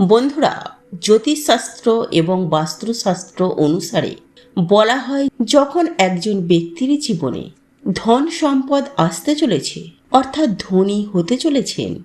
বন্ধুরা, জ্যোতিষশাস্ত্র এবং বাস্তুশাস্ত্র অনুসারে বলা হয়, যখন একজন ব্যক্তির জীবনে ধন সম্পদ আসতে চলেছে, অর্থাৎ ধনী হতে চলেছেন,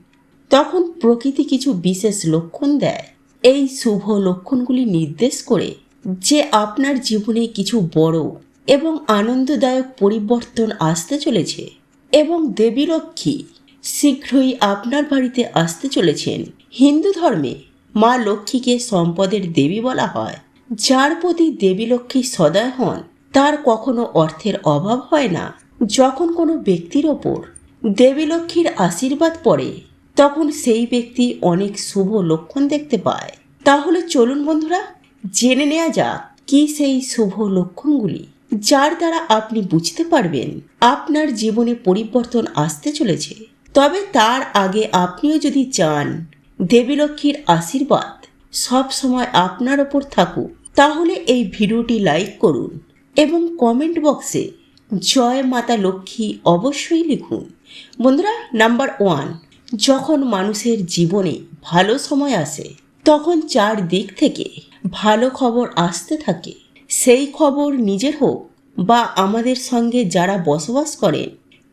তখন প্রকৃতি কিছু বিশেষ লক্ষণ দেয়। এই শুভ লক্ষণগুলি নির্দেশ করে যে আপনার জীবনে কিছু বড় এবং আনন্দদায়ক পরিবর্তন আসতে চলেছে এবং দেবী লক্ষ্মী শীঘ্রই আপনার বাড়িতে আসতে চলেছেন। হিন্দু ধর্মে মা লক্ষ্মীকে সম্পদের দেবী বলা হয়। যার প্রতি দেবী লক্ষ্মী সদয় হন, তার কখনো অর্থের অভাব হয় না। যখন কোনো ব্যক্তির ওপর দেবী লক্ষ্মীর আশীর্বাদ পড়ে, তখন সেই ব্যক্তি অনেক শুভ লক্ষণ দেখতে পায়। তাহলে চলুন বন্ধুরা, জেনে নেওয়া যাক কি সেই শুভ লক্ষণগুলি, যার দ্বারা আপনি বুঝতে পারবেন আপনার জীবনে পরিবর্তন আসতে চলেছে। তবে তার আগে আপনিও যদি চান দেবী লক্ষ্মীর আশীর্বাদ সব সময় আপনার ওপর থাকুক। তাহলে এই ভিডিওটি লাইক করুন এবং কমেন্ট বক্সে জয় মাতা লক্ষ্মী অবশ্যই লিখুন। বন্ধুরা, নাম্বার ওয়ান, যখন মানুষের জীবনে ভালো সময় আসে, তখন চার দিক থেকে ভালো খবর আসতে থাকে। সেই খবর নিজের হোক বা আমাদের সঙ্গে যারা বসবাস করেন,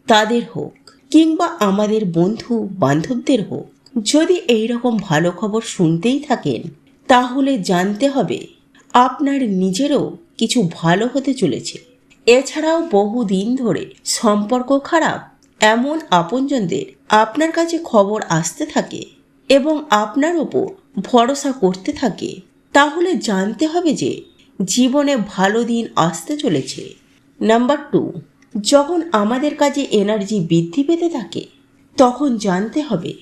তাদের হোক কিংবা আমাদের বন্ধু বান্ধবদের হোক। যদি এই রকম ভালো খবর শুনতেই থাকেন, তাহলে জানতে হবে আপনার নিজেরও কিছু ভালো হতে চলেছে। এছাড়াও বহুদিন ধরে সম্পর্ক খারাপ, এমন আপনজনদের আপনার কাছে খবর আসতে থাকে এবং আপনার ওপর ভরসা করতে থাকে, তাহলে জানতে হবে যে জীবনে ভালো দিন আসতে চলেছে। নাম্বার টু, যখন আমাদের কাছে এনার্জি বৃদ্ধি পেতে থাকে, তখন জানতে হবে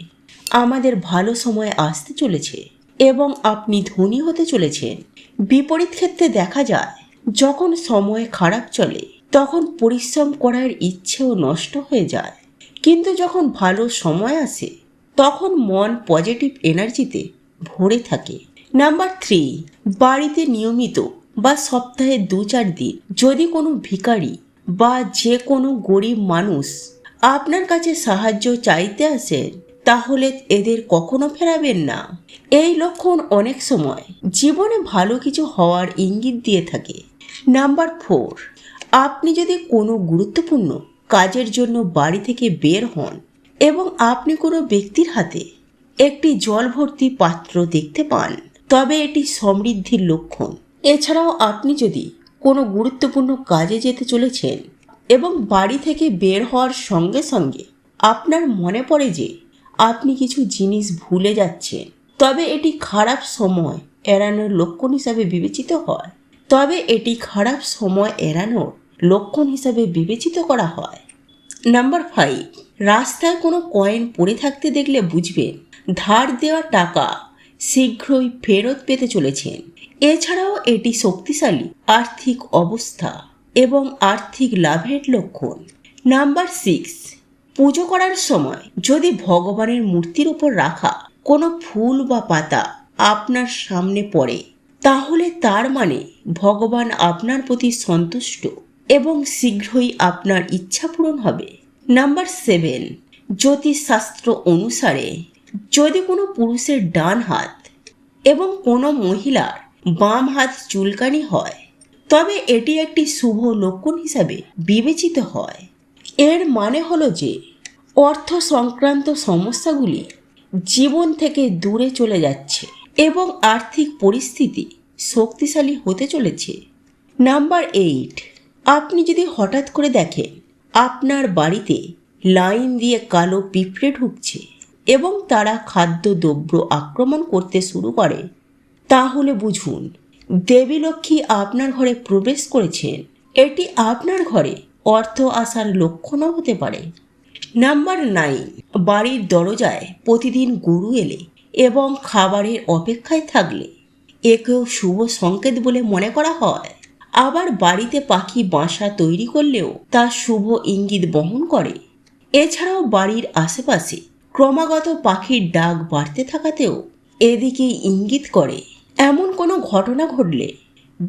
আমাদের ভালো সময় আসতে চলেছে এবং আপনি ধনী হতে চলেছেন। বিপরীত ক্ষেত্রে দেখা যায়, যখন সময় খারাপ চলে, তখন পরিশ্রম করার ইচ্ছেও নষ্ট হয়ে যায়। কিন্তু যখন ভালো সময় আসে, তখন মন পজিটিভ এনার্জিতে ভরে থাকে। নাম্বার থ্রি বাড়িতে নিয়মিত বা সপ্তাহে দু চার দিন যদি কোনো ভিখারি বা যে কোনো গরিব মানুষ আপনার কাছে সাহায্য চাইতে আসেন তাহলে এদের কখনো ফেরাবেন না। এই লক্ষণ অনেক সময় জীবনে ভালো কিছু হওয়ার ইঙ্গিত দিয়ে থাকে। নাম্বার ফোর, আপনি যদি কোনো গুরুত্বপূর্ণ কাজের জন্য বাড়ি থেকে বের হন এবং আপনি কোনো ব্যক্তির হাতে একটি জল ভর্তি পাত্র দেখতে পান, তবে এটি সমৃদ্ধির লক্ষণ। এছাড়াও আপনি যদি কোনো গুরুত্বপূর্ণ কাজে যেতে চলেছেন এবং বাড়ি থেকে বের হওয়ার সঙ্গে সঙ্গে আপনার মনে পড়ে যে আপনি কিছু জিনিস ভুলে যাচ্ছেন, তবে এটি খারাপ সময় এড়ানোর লক্ষণ হিসাবে বিবেচিত হয়। তবে এটি খারাপ সময় এড়ানোর লক্ষণ হিসাবে বিবেচিত করা হয়। নাম্বার ফাইভ, রাস্তায় কোনো কয়েন পড়ে থাকতে দেখলে বুঝবেন ধার দেওয়া টাকা শীঘ্রই ফেরত পেতে চলেছেন। এছাড়াও এটি শক্তিশালী আর্থিক অবস্থা এবং আর্থিক লাভের লক্ষণ। নাম্বার সিক্স পুজো করার সময় যদি ভগবানের মূর্তির উপর রাখা কোনো ফুল বা পাতা আপনার সামনে পড়ে, তাহলে তার মানে ভগবান আপনার প্রতি সন্তুষ্ট এবং শীঘ্রই আপনার ইচ্ছা পূরণ হবে। নাম্বার সেভেন জ্যোতিষশাস্ত্র অনুসারে যদি কোনো পুরুষের ডান হাত এবং কোনো মহিলার বাম হাত চুলকানি হয়, তবে এটি একটি শুভ লক্ষণ হিসাবে বিবেচিত হয়। এর মানে হলো যে অর্থ সংক্রান্ত সমস্যাগুলি জীবন থেকে দূরে চলে যাচ্ছে এবং আর্থিক পরিস্থিতি শক্তিশালী হতে চলেছে। নাম্বার এইট, আপনি যদি হঠাৎ করে দেখেন আপনার বাড়িতে লাইন দিয়ে কালো পিঁপড়ে ঢুকছে এবং তারা খাদ্যদ্রব্য আক্রমণ করতে শুরু করে, তাহলে বুঝুন দেবী লক্ষ্মী আপনার ঘরে প্রবেশ করেছেন। এটি আপনার ঘরে অর্থ আসার লক্ষণও হতে পারে। নাম্বার নাইন, বাড়ির দরজায় প্রতিদিন গরু এলে এবং খাবারের অপেক্ষায় থাকলে। একেও শুভ সংকেত বলে মনে করা হয়। আবার বাড়িতে পাখি বাসা তৈরি করলেও তা শুভ ইঙ্গিত বহন করে। এছাড়াও বাড়ির আশেপাশে ক্রমাগত পাখির ডাক বাড়তে থাকাতেও এদিকে ইঙ্গিত করে। এমন কোনো ঘটনা ঘটলে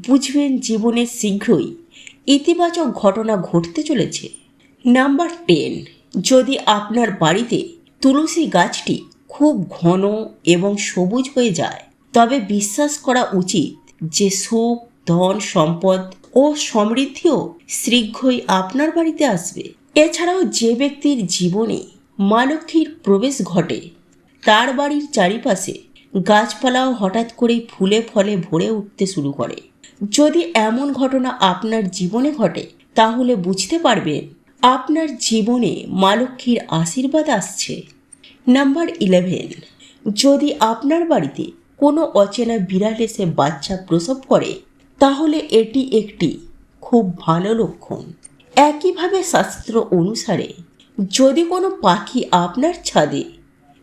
বুঝবেন জীবনে শীঘ্রই ইতিবাচক ঘটনা ঘটতে চলেছে। নাম্বার টেন, যদি আপনার বাড়িতে তুলসী গাছটি খুব ঘন এবং সবুজ হয়ে যায়, তবে বিশ্বাস করা উচিত যে সুখ, ধন, সম্পদ ও সমৃদ্ধিও শীঘ্রই আপনার বাড়িতে আসবে। এছাড়াও যে ব্যক্তির জীবনে মা লক্ষ্মীর প্রবেশ ঘটে, তার বাড়ির চারিপাশে গাছপালাও হঠাৎ করেই ফুলে ফলে ভরে উঠতে শুরু করে। যদি এমন ঘটনা আপনার জীবনে ঘটে, তাহলে বুঝতে পারবেন আপনার জীবনে মা লক্ষ্মীর আশীর্বাদ আসছে। নাম্বার ইলেভেন, যদি আপনার বাড়িতে কোনো অচেনা বিড়াল এসে বাচ্চা প্রসব করে, তাহলে এটি একটি খুব ভালো লক্ষণ। একইভাবে শাস্ত্র অনুসারে যদি কোনো পাখি আপনার ছাদে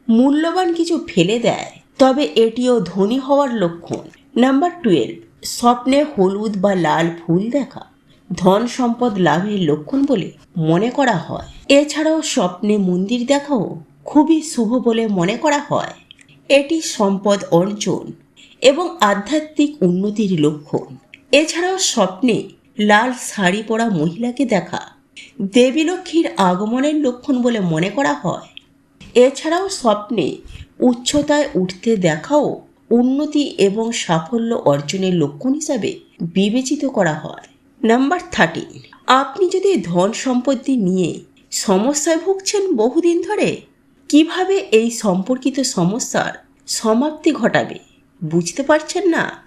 মূল্যবান কিছু ফেলে দেয়, তবে এটিও ধনী হওয়ার লক্ষণ। নাম্বার টুয়েলভ স্বপ্নে হলুদ বা লাল ফুল দেখা, ধন সম্পদ লাভের লক্ষণ বলে মনে করা হয়। এছাড়াও স্বপ্নে মন্দির দেখাও খুবই শুভ বলে মনে করা হয়। এটি সম্পদ অর্জন এবং আধ্যাত্মিক উন্নতির লক্ষণ। এছাড়াও স্বপ্নে লাল শাড়ি পরা মহিলাকে দেখা, দেবী লক্ষ্মীর আগমনের লক্ষণ বলে মনে করা হয়। এছাড়াও স্বপ্নে উচ্চতায় উঠতে দেখাও উন্নতি এবং সাফল্য অর্জনের লক্ষণ হিসাবে বিবেচিত করা হয়। নাম্বার থার্টিন আপনি যদি ধন সম্পত্তি নিয়ে সমস্যায় ভুগছেন বহুদিন ধরে, কীভাবে এই সম্পর্কিত সমস্যার সমাপ্তি ঘটাবে বুঝতে পারছেন না?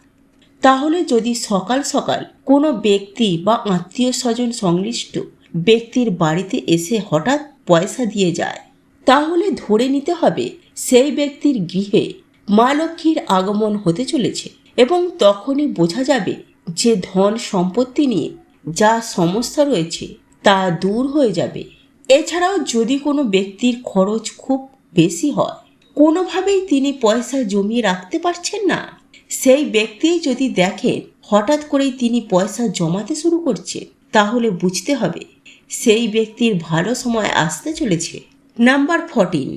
তাহলে যদি সকাল সকাল কোনো ব্যক্তি বা আত্মীয় স্বজন সংশ্লিষ্ট ব্যক্তির বাড়িতে এসে হঠাৎ পয়সা দিয়ে যায়, তাহলে ধরে নিতে হবে সেই ব্যক্তির গৃহে মা লক্ষ্মীর আগমন হতে চলেছে এবং তখনই বোঝা যাবে যে ধন সম্পত্তি নিয়ে যা সমস্যা রয়েছে তা দূর হয়ে যাবে। এছাড়াও যদি কোনো ব্যক্তির খরচ খুব বেশি হয়, কোনোভাবেই তিনি পয়সা জমিয়ে রাখতে পারছেন না। সেই ব্যক্তি যদি দেখেন হঠাৎ করেই তিনি পয়সা জমাতে শুরু করছে, তাহলে বুঝতে হবে সেই ব্যক্তির ভালো সময় আসতে চলেছে। নাম্বার ফর্টিন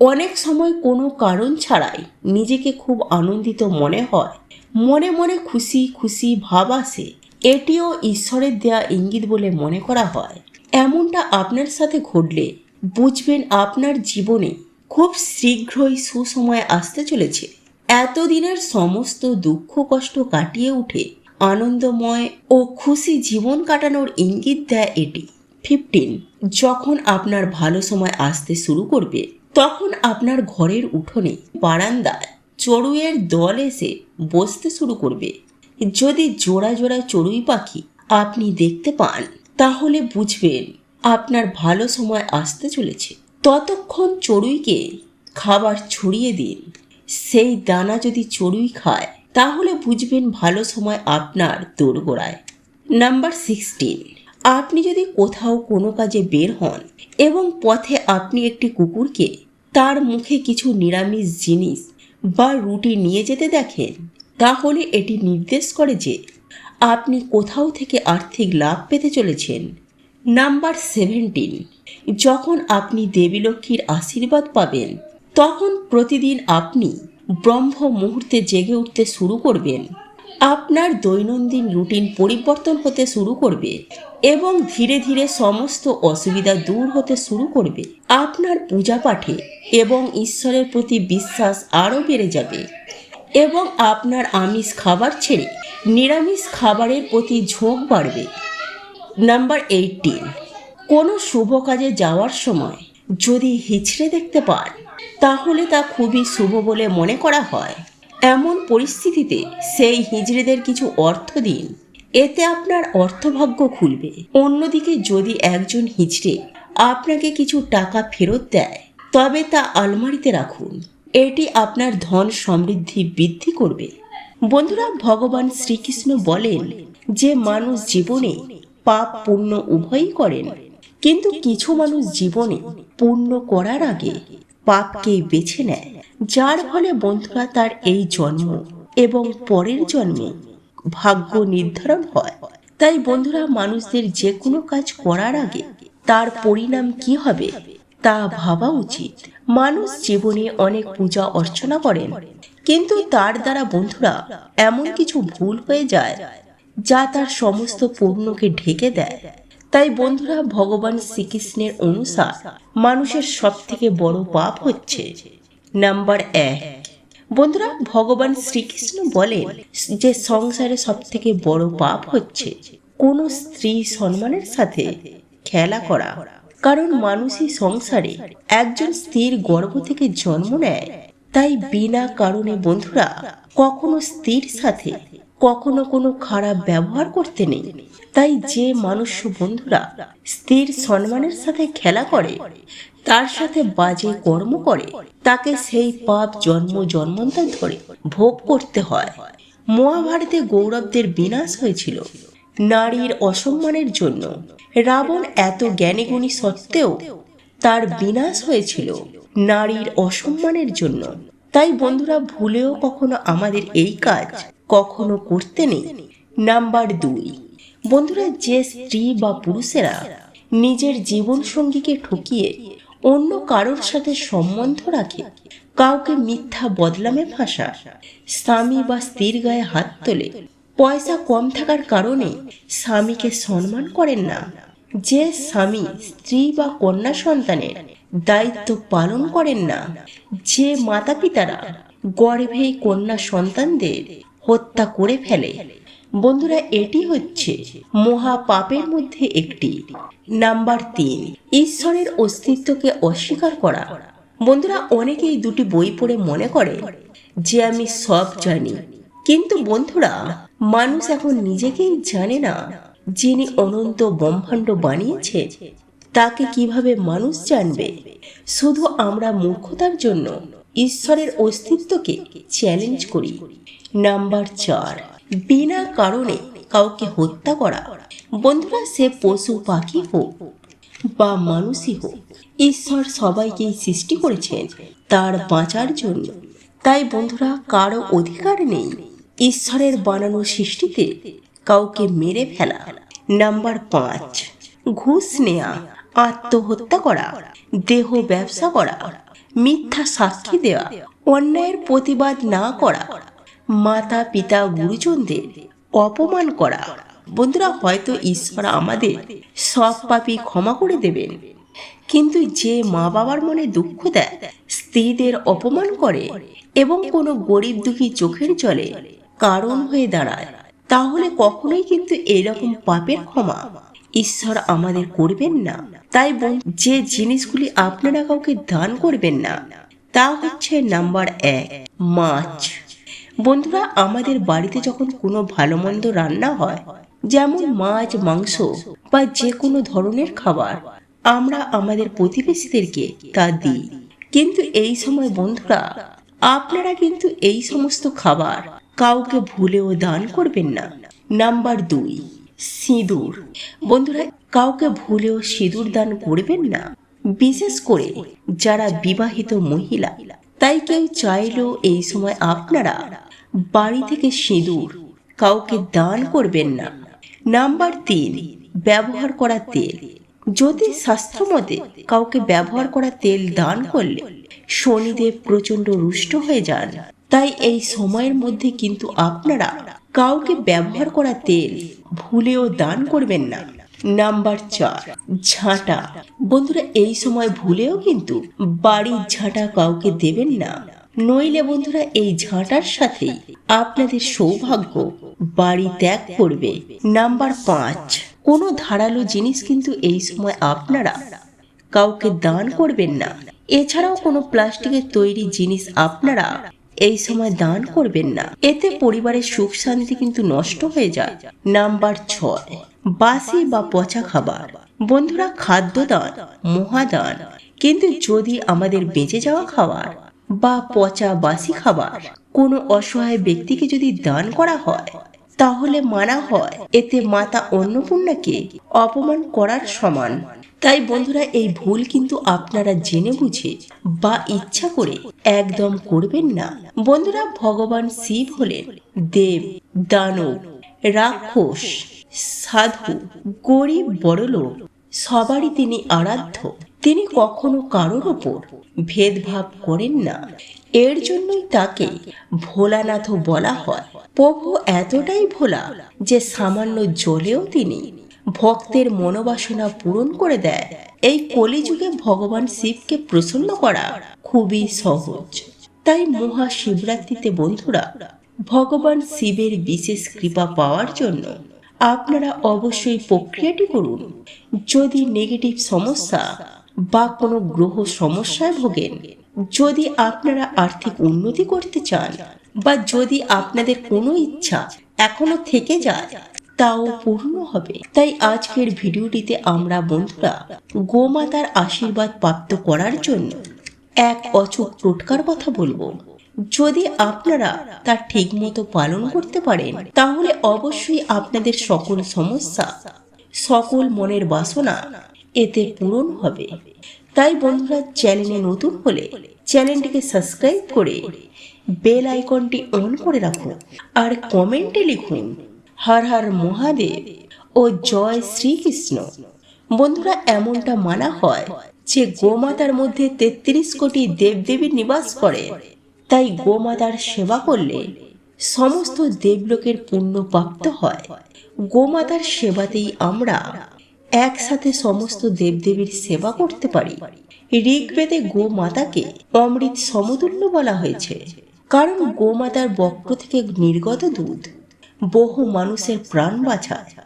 অনেক সময় কোনো কারণ ছাড়াই নিজেকে খুব আনন্দিত মনে হয়। মনে মনে খুশি খুশি ভাব আসে। এটিও ঈশ্বরের দেয়া ইঙ্গিত বলে মনে করা হয়। এমনটা আপনার সাথে ঘটলে বুঝবেন আপনার জীবনে খুব শীঘ্রই সুসময় আসতে চলেছে। এতদিনের সমস্ত দুঃখ, কষ্ট কাটিয়ে উঠে আনন্দময় ও খুশি জীবন কাটানোর ইঙ্গিত দেয় এটি। ফিফটিন যখন আপনার ভালো সময় আসতে শুরু করবে তখন আপনার ঘরের উঠোনে বারান্দায় চড়ুইয়ের দল এসে বসতে শুরু করবে। যদি জোড়া জোড়া চড়ুই পাখি আপনি দেখতে পান, তাহলে বুঝবেন আপনার ভালো সময় আসতে চলেছে। ততক্ষণ চড়ুইকে খাবার ছড়িয়ে দিন। সেই দানা যদি চড়ুই খায়, তাহলে বুঝবেন ভালো সময় আপনার দোরগোড়ায়। নাম্বার সিক্সটিন, আপনি যদি কোথাও কোনো কাজে বের হন এবং পথে আপনি একটি কুকুরকে তার মুখে কিছু নিরামিষ জিনিস বা রুটি নিয়ে যেতে দেখেন, তাহলে এটি নির্দেশ করে যে আপনি কোথাও থেকে আর্থিক লাভ পেতে চলেছেন। নাম্বার সেভেন্টিন, যখন আপনি দেবী লক্ষ্মীর আশীর্বাদ পাবেন, তখন প্রতিদিন আপনি ব্রহ্ম মুহূর্তে জেগে উঠতে শুরু করবেন। আপনার দৈনন্দিন রুটিন পরিবর্তন হতে শুরু করবে এবং ধীরে ধীরে সমস্ত অসুবিধা দূর হতে শুরু করবে। আপনার পূজা পাঠে এবং ঈশ্বরের প্রতি বিশ্বাস আরও বেড়ে যাবে এবং আপনার আমিষ খাবার ছেড়ে নিরামিষ খাবারের প্রতি ঝোঁক বাড়বে। নাম্বার এইটিন কোনো শুভ কাজে যাওয়ার সময় যদি হিচড়ে দেখতে পান, তাহলে তা খুবই শুভ বলে মনে করা হয়। এমন পরিস্থিতিতে সেই হিজড়েদের কিছু অর্থ দিন। এতে আপনার অর্থভাগ্য খুলবে। অন্যদিকে যদি একজন হিজড়ে আপনাকে কিছু টাকা ফেরত দেয়, তবে তা আলমারিতে রাখুন। এটি আপনার ধন সমৃদ্ধি বৃদ্ধি করবে। বন্ধুরা, ভগবান শ্রীকৃষ্ণ বলেন যে মানুষ জীবনে পাপ পুণ্য উভয়ই করেন, কিন্তু কিছু মানুষ জীবনে পুণ্য করার আগে পাপকে বেছে নেয়। যার ফলে বন্ধুরা তার এই জন্ম এবং পরের জন্মে ভাগ্য নির্ধারণ হয়। তাই বন্ধুরা, মানুষদের যে কোনো কাজ করার আগে তার পরিণাম কি হবে তা ভাবা উচিত। মানুষ জীবনে অনেক পূজা অর্চনা করেন, কিন্তু তার দ্বারা বন্ধুরা এমন কিছু ভুল হয়ে যায় যা তার সমস্ত পূর্ণকে ঢেকে দেয়। তাই বন্ধুরা ভগবান শ্রীকৃষ্ণের অনুসার মানুষের সব থেকে বড় পাপ হচ্ছে নাম্বার এক। বন্ধুরা, ভগবান শ্রীকৃষ্ণ বলেন যে সংসারে সব থেকে বড় পাপ হচ্ছে কোনো স্ত্রী সম্মানের সাথে খেলা করা। কারণ মানুষই সংসারে একজন স্ত্রীর গর্ভ থেকে জন্ম নেয়, তাই বিনা কারণে বন্ধুরা কখনো স্ত্রীর সাথে কখনো কোনো খারাপ ব্যবহার করতে নেই। তাই যে মানুষ বন্ধুরা স্ত্রীর সম্মানের সাথে খেলা করে, তার সাথে বাজে কর্ম করে, তাকে সেই পাপ জন্ম জন্মান্তর ধরে ভোগ করতে হয়। মহাভারতে গৌরবদের বিনাশ হয়েছিল। নারীর অসম্মানের জন্য রাবণ এত জ্ঞানীগুণী সত্ত্বেও তার বিনাশ হয়েছিল নারীর অসম্মানের জন্য। তাই বন্ধুরা, ভুলেও কখনো আমাদের এই কাজ কখনো করতে নেই। নাম্বার দুই। বন্ধুরা, যে স্ত্রী বা পুরুষেরা নিজের জীবন সঙ্গীকে ঠকিয়ে অন্য কারোর সাথে সম্বন্ধ রাখে, কাউকে মিথ্যা বদলামে ফাঁসা, স্বামী বা স্ত্রীর গায়ে হাত তোলে, পয়সা কম থাকার কারণে স্বামীকে সম্মান করেন না, যে স্বামী স্ত্রী বা কন্যা সন্তানের দায়িত্ব পালন করেন না, যে মাতা পিতারা গর্ভেই কন্যা সন্তানদের হত্যা করে ফেলে। বন্ধুরা, এটি হচ্ছে মহা পাপের মধ্যে একটি। নাম্বার তিন, ঈশ্বরের অস্তিত্বকে অস্বীকার করা। বন্ধুরা, অনেকেই দুটি বই পড়ে মনে করে যে আমি সব জানি। কিন্তু বন্ধুরা, মানুষ এখন নিজেকেই জানে না যিনি অনন্ত ব্রহ্মাণ্ড বানিয়েছে। তাকে কীভাবে মানুষ জানবে? শুধু আমরা মূর্খতার জন্য ঈশ্বরের অস্তিত্বকে চ্যালেঞ্জ করি। নাম্বার চার, বিনা কারণে কাউকে হত্যা করা। বন্ধুরা, সে পশু পাখি হোক বা মানুষই হোক, ঈশ্বর সবাইকেই সৃষ্টি করেছেন, তার বাঁচার জন্য। তাই বন্ধুরা, কারও অধিকার নেই ঈশ্বরের বানানো সৃষ্টিতে কাউকে মেরে ফেলা। নাম্বার পাঁচ, ঘুষ নেয়া। আত্মহত্যা করা, দেহ ব্যবসা করা, মিথ্যা সাক্ষী দেওয়া, অন্যায়ের প্রতিবাদ না করা মাতা পিতা গুরুজনদের অপমান করা। বন্ধুরা, হয়তো ঈশ্বর আমাদের সব পাপি ক্ষমা করে দেবেন। কিন্তু যে মা বাবার মনে দুঃখ দেয়, স্ত্রীদের অপমান করে এবং কোনো গরিব দুঃখী চোখের জলে কারণ হয়ে দাঁড়ায়, তাহলে কখনোই কিন্তু এরকম পাপের ক্ষমা ঈশ্বর আমাদের করবেন না। তাই বোন যে জিনিসগুলি আপনারা কাউকে দান করবেন না, তা হচ্ছে নাম্বার এক, মাছ। বন্ধুরা, আমাদের বাড়িতে যখন কোনো ভালো মন্দ রান্না হয়, যেমন মাছ, মাংস বা যে কোনো ধরনের খাবার, আমরা আমাদের প্রতিবেশীদেরকে তা দিই। কিন্তু এই সময় বন্ধুরা, আপনারা কিন্তু এই সমস্ত খাবার কাউকে ভুলেও দান করবেন না। নাম্বার দুই সিঁদুর। বন্ধুরা, কাউকে ভুলেও সিঁদুর দান করবেন না। বিশেষ করে যারা বিবাহিত মহিলা, তাই কেউ চাইলেও এই সময় আপনারা বাড়ি থেকে সিঁদুর কাউকে দান করবেন না। নাম্বার তিন, ব্যবহার করা তেল। যদি শাস্ত্র মতে কাউকে ব্যবহার করা তেল দান করলে শনিদেব প্রচণ্ড রুষ্ট হয়ে যান, তাই এই সময়ের মধ্যে কিন্তু আপনারা কাউকে ব্যবহার করা তেল ভুলেও দান করবেন না। নাম্বার চার, ঝাঁটা। বন্ধুরা, এই সময় ভুলেও কিন্তু বাড়ির ঝাঁটা কাউকে দেবেন না। নইলে বন্ধুরা, এই ঝাঁটার সাথে আপনাদের সৌভাগ্য বাড়ি ত্যাগ করবে। নাম্বার পাঁচ, কোনো ধারালো জিনিস কিন্তু এই সময় আপনারা কাউকে দান করবেন না। এছাড়াও কোনো প্লাস্টিকের তৈরি জিনিস আপনারা এই সময় দান করবেন না। এতে পরিবারের সুখ শান্তি কিন্তু নষ্ট হয়ে যায়। নাম্বার ছয়, বাসি বা পচা খাবার। বন্ধুরা খাদ্য দান মহাদান। কিন্তু যদি আমাদের বেঁচে যাওয়া খাবার বা পচা বাসি খাবার কোনো অসহায় ব্যক্তিকে যদি দান করা হয়, তাহলে মানা হয়, এতে মাতা অন্নপূর্ণাকে অপমান করার সমান। তাই বন্ধুরা, এই ভুল কিন্তু আপনারা জেনে বুঝে বা ইচ্ছা করে একদম করবেন না। বন্ধুরা, ভগবান শিব হলেন দেব, দানব, রাক্ষস, সাধু, গরিব বড়লোক সবারই তিনি আরাধ্য। তিনি কখনো কারোর ওপর ভেদভাব করেন না। এর জন্যই তাকে ভোলানাথও বলা হয়। প্রভু এতটাই ভোলা যে সামান্য জলেও তিনি ভক্তের মনোবাসনা পূরণ করে দেয়। এই কলিযুগে ভগবান শিবকে প্রসন্ন করা খুবই সহজ। তাই মহাশিবরাত্রিতে বন্ধুরা, ভগবান শিবের বিশেষ কৃপা পাওয়ার জন্য আপনারা অবশ্যই প্রক্রিয়াটি করুন। যদি নেগেটিভ সমস্যা বা কোনো গ্রহ সমস্যায় ভোগেন, যদি আপনারা আর্থিক উন্নতি করতে চান বা যদি আপনাদের কোনো ইচ্ছা এখনও থেকে যায় তাও পূর্ণ হবে। তাই আজকের ভিডিওটিতে আমরা বন্ধুরা গোমাতার আশীর্বাদ প্রাপ্ত করার জন্য এক অচুক টোটকার কথা বলব। যদি আপনারা তা ঠিক মতো পালন করতে পারেন, তাহলে অবশ্যই আপনাদের সকল সমস্যা, সকল মনের বাসনা এতে পূরণ হবে। তাই বন্ধুরা চ্যানেলে নতুন হলে চ্যানেলটিকে সাবস্ক্রাইব করে বেল আইকনটি অন করে রাখুন আর কমেন্টে লিখুন হর হর মহাদেব ও জয় শ্রীকৃষ্ণ। বন্ধুরা, এমনটা মানা হয় যে গোমাতার মধ্যে তেত্রিশ কোটি দেবদেবীর নিবাস করে। তাই গোমাতার সেবা করলে সমস্ত দেবলোকের পুণ্য প্রাপ্ত হয়। গোমাতার সেবাতেই আমরা একসাথে সমস্ত দেবদেবীর সেবা করতে পারি। ঋগ্বেদে গোমাতাকে অমৃত সমতুল্য বলা হয়েছে। কারণ গোমাতার বক্র থেকে নির্গত দুধ বহু মানুষের প্রাণ বাঁচায়।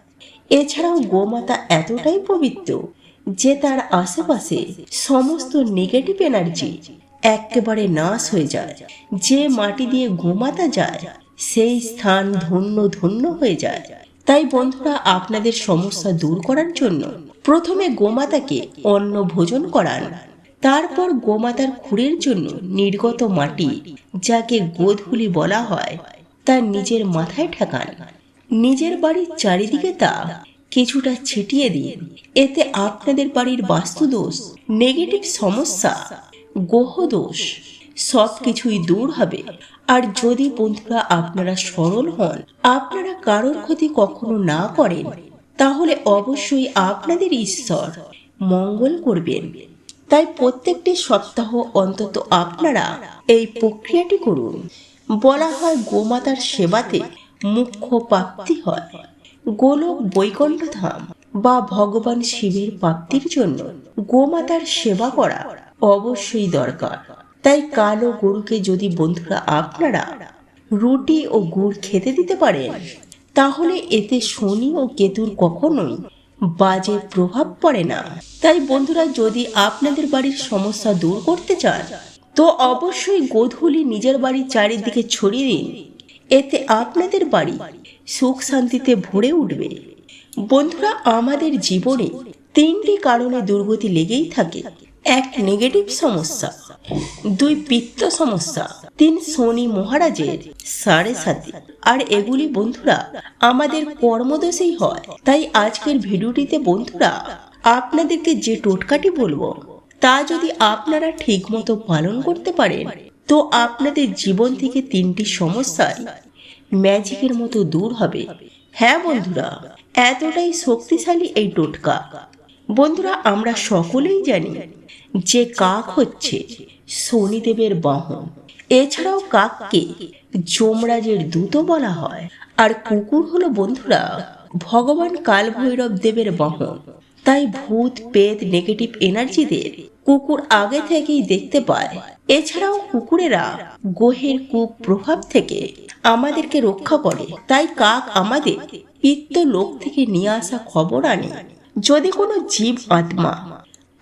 এছাড়াও গোমাতা এতটাই পবিত্র যে তার আশেপাশে সমস্ত নেগেটিভ এনার্জি একেবারে নাশ হয়ে যায়। যে মাটি দিয়ে গোমাতা যায়, সেই স্থান ধন্য ধন্য হয়ে যায়। তাই বন্ধুরা, আপনাদের সমস্যা দূর করার জন্য প্রথমে গোমাতাকে অন্ন ভোজন করান। তারপর গোমাতার খুঁড়ের জন্য নির্গত মাটি, যাকে গোধুলি বলা হয় তা নিজের মাথায় ঠেকান। নিজের বাড়ির চারিদিকে তা কিছুটা ছিটিয়ে দিন। এতে আপনাদের বাড়ির বাস্তুদোষ নেগেটিভ সমস্যা, গ্রহদোষ সব কিছুই দূর হবে। আর যদি বন্ধুরা আপনারা সরল হন, আপনারা কারোর ক্ষতি কখনো না করেন, তাহলে অবশ্যই আপনাদের ঈশ্বর মঙ্গল করবেন। তাই প্রত্যেকটি সপ্তাহ অন্তত আপনারা এই প্রক্রিয়াটি করুন। বলা হয় গোমাতার সেবাতে মুখ্য প্রাপ্তি হয়। গোলক বৈকুণ্ঠ ধাম বা ভগবান শিবের প্রাপ্তির জন্য গোমাতার সেবা করা অবশ্যই দরকার। তাই কালো গরুকে যদি বন্ধুরা আপনারা রুটি ও গুড় খেতে দিতে পারেন, তাহলে এতে শনি ও কেতুর কখনোই বাজে প্রভাব পড়ে না। তাই বন্ধুরা, যদি আপনাদের বাড়ির সমস্যা দূর করতে চান তো অবশ্যই গোধূলি নিজের বাড়ির চারিদিকে ছড়িয়ে দিন। এতে আপনাদের বাড়ি সুখ শান্তিতে ভরে উঠবে। বন্ধুরা, আমাদের জীবনে তিনটি কারণে দুর্গতি লেগেই থাকে। এক নেগেটিভ সমস্যা, দুই পিত্ত সমস্যা, তিন শনি মহারাজের সাড়ে সাথে আর এগুলি বন্ধুরা, আমাদের কর্মদোষেই হয়। তাই আজকের ভিডিওটিতে বন্ধুরা, আপনাদেরকে যে টোটকাটি বলব তা যদি আপনারা ঠিকমতো পালন করতে পারেন, তো আপনাদের জীবন থেকে তিনটি সমস্যায় ম্যাজিকের মতো দূর হবে। হ্যাঁ বন্ধুরা, এতটাই শক্তিশালী এই টোটকা। বন্ধুরা, আমরা সকলেই জানি যে কাক হচ্ছে শনিদেবের বাহন। এছাড়াও কাককে যমরাজের দূত বলা হয়। আর কুকুর হলো, বন্ধুরা, ভগবান কাল ভৈরব দেবের বাহন। তাই ভূত পেত নেগেটিভ এনার্জিদের কুকুর আগে থেকেই দেখতে পায়। এছাড়াও কুকুরেরা গোহের কূপ প্রভাব থেকে আমাদেরকে রক্ষা করে। তাই কাক আমাদের পিত্ত লোক থেকে নিয়ে আসা খবর আনে। যদি কোনো জীব আত্মা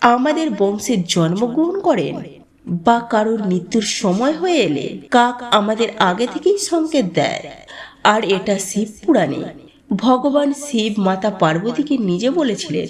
আমাদের বংশের জন্মগ্রহণ করেন বা কারোর মৃত্যুর সময় হয়ে এলে কাক আমাদের আগে থেকেই সংকেত দেয়। আর এটা শিব পুরাণে ভগবান শিব মাতা পার্বতীকে নিজে বলেছিলেন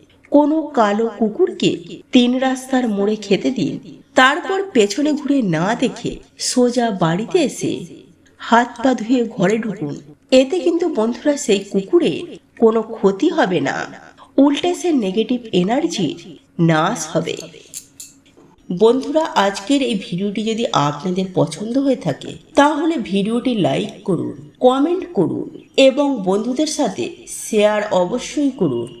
কোনো কালো কুকুরকে তিন রাস্তার মোড়ে খেতে দিন। তারপর পেছনে ঘুরে না দেখে সোজা বাড়িতে এসে হাত পা ধুয়ে ঘরে ঢুকুন। এতে কিন্তু বন্ধুরা সেই কুকুরের কোনো ক্ষতি হবে না। উল্টে সে নেগেটিভ এনার্জির নাশ হবে। বন্ধুরা, আজকের এই ভিডিওটি যদি আপনাদের পছন্দ হয়ে থাকে, তাহলে ভিডিওটি লাইক করুন কমেন্ট করুন এবং বন্ধুদের সাথে শেয়ার অবশ্যই করুন।